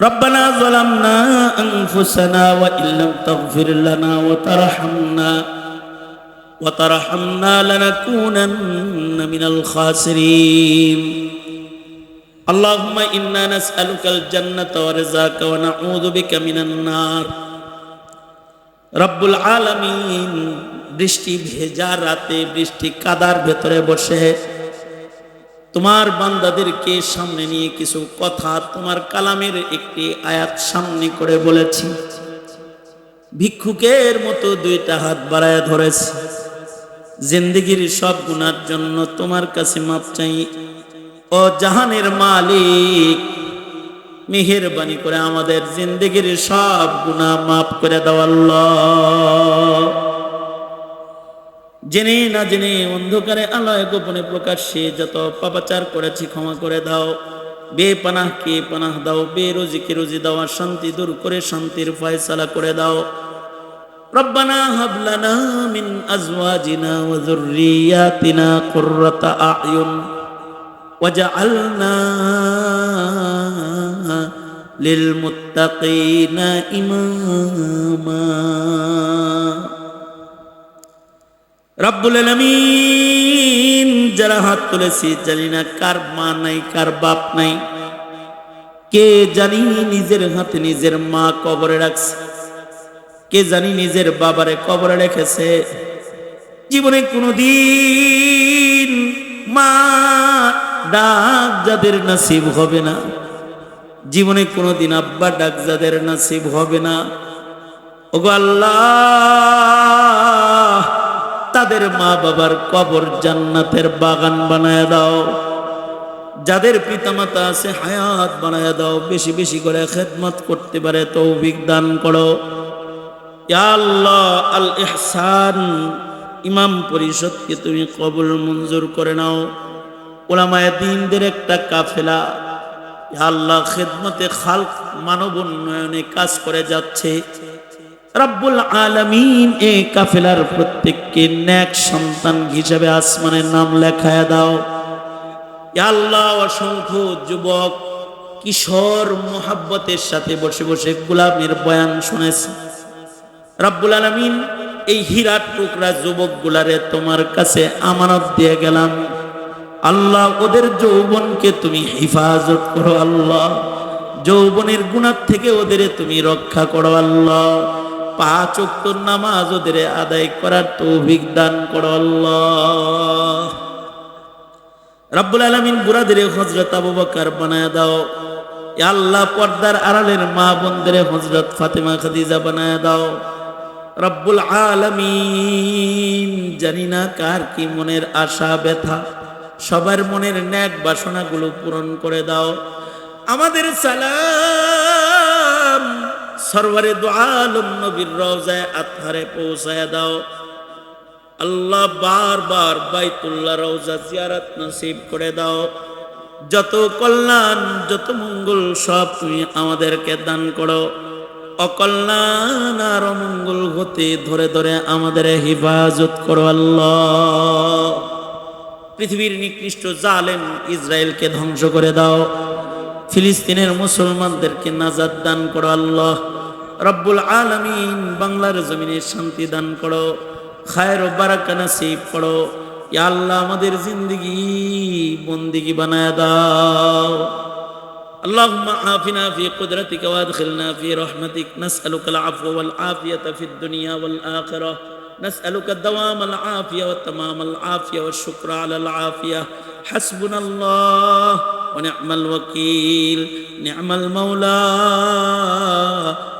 ربنا ظلمنا أنفسنا وإن لم تغفر لنا وترحمنا وترحمنا لنكونن من الخاسرين اللهم إنا نسألك الجنة ورزاك ونعوذ بك من النار রব্বুল আলামিন বৃষ্টি ভেজা রাতে বৃষ্টি কাদার ভেতরে বসে তোমার বান্দাদেরকে সামনে নিয়ে কিছু কথা তোমার কালামের একটি আয়াত সামনে করে বলেছি। ভিক্ষুকের মতো দুইটা হাত বাড়ায় ধরেছি। জিন্দগির সব গুণার জন্য তোমার কাছে মাপ চাই। ও জাহানের মালিক, মেহেরবানি করে আমাদের জিন্দগির সব গুণা মাফ করে দাও আল্লাহ। জেনে না জেনে অন্ধকারে আলয় গোপনে প্রকাশ্যে যত পাপাচার করেছি ক্ষমা করে দাও বে পানাহ কে পানাহ দাও বে রোজিকে রোজি দাও আর শান্তি দূর করে শান্তির ফয়সালা করে দাও ربنا هب لنا من أزواجنا وذرياتنا قرة أعين وجعلنا للمتقين إماما রব্বুল আলামিন, যারা হাত তুলেছি জানি না কার মা নাই, কার বাপ নাই। কে জানি নিজের হাতে নিজের মা কবরে রাখছে, কে জানি নিজের বাবারে কবরে রেখেছে। জীবনে কোনোদিন মা ডাক যাদের নসিব হবে না। জীবনে কোনোদিন আব্বা ডাক যাদের নসিব হবে না। ওগো আল্লাহ তাদের মা বাবার কবর জান্নাতের বাগান বানায় দাও। যাদের পিতামাতা আছে, হায়াত বানায় দাও, বেশি বেশি করে খেদমত করতে পারে, তৌফিক দান করো। আল্লাহ, আল ইহসান, ইমাম পরিষদকে তুমি কবুল মঞ্জুর করে নাও। ওলামায় দিনদের একটা কাফেলা আল্লাহ, খেদমতে খালক মানব উন্নয়নে কাজ করে যাচ্ছে। রব্বুল আলমিন এই কাফেলার প্রত্যেককে ন্যাক সন্তান হিসেবে আসমানের নাম লেখায় দাও। আল্লাহ, অসংখ্য যুবক, কিশোর মোহাব্বতের সাথে বসে বসে গুলামের বয়ান শুনেছে। রব্বুল আলমিন, এই হীরার টুকরা যুবক গুলারে তোমার কাছে আমানত দিয়ে গেলাম। আল্লাহ, ওদের যৌবনকে তুমি হেফাজত করো আল্লাহ। যৌবনের গুণার থেকে ওদের তুমি রক্ষা করো আল্লাহ। পাঁচ উক্তর নামাজ ওদের আদায় করার তৌফিক দান করো আল্লাহ। রব্বুল আলমিন বুড়াদের হজরত আবু বকর বানায় দাও। আল্লাহ পর্দার আড়ালের মা বোনদের হজরত ফাতেমা খাদিজা বানায় দাও। রব্বুল আলমিন, জানি না কার কি মনের আশা, ব্যথা, সবার মনের ন্যাক বাসনাগুলো পূরণ করে দাও। আমাদের সালাম সরওয়ারে দোয়ালম নবীর রওজায় আত্মারে পৌঁছায় দাও। আল্লাহ বারবার বাইতুল্লাহ রওজা জিয়ারত নসিব করে দাও। যত কল্যাণ, যত মঙ্গল সব তুমি আমাদেরকে দান করো। অকল্যাণ আর অমঙ্গল হতে ধরে ধরে আমাদের হেফাজত করো আল্লাহ। পৃথিবীর নিকৃষ্ট জালেম ইসরায়েলকে ধ্বংস করে দাও। ফিলিস্তিনের মুসলমানদেরকে নাজাদ দান করো আল্লাহ। রব্বুল আলমিন বাংলার জমিনে শান্তি দান করো খায়ের ও বারাকা নাসিব করো ইয়া আল্লাহ আমাদের জিন্দগি বন্দিগি বানায় দাও اللهم عافنا في قدرتك وادخلنا في رحمتك نسألك العفو والعافية في الدنيا والآخرة نسألك الدوام العافية وتمام العافية والشكر على العافية حسبنا الله ونعم الوكيل نعم المولى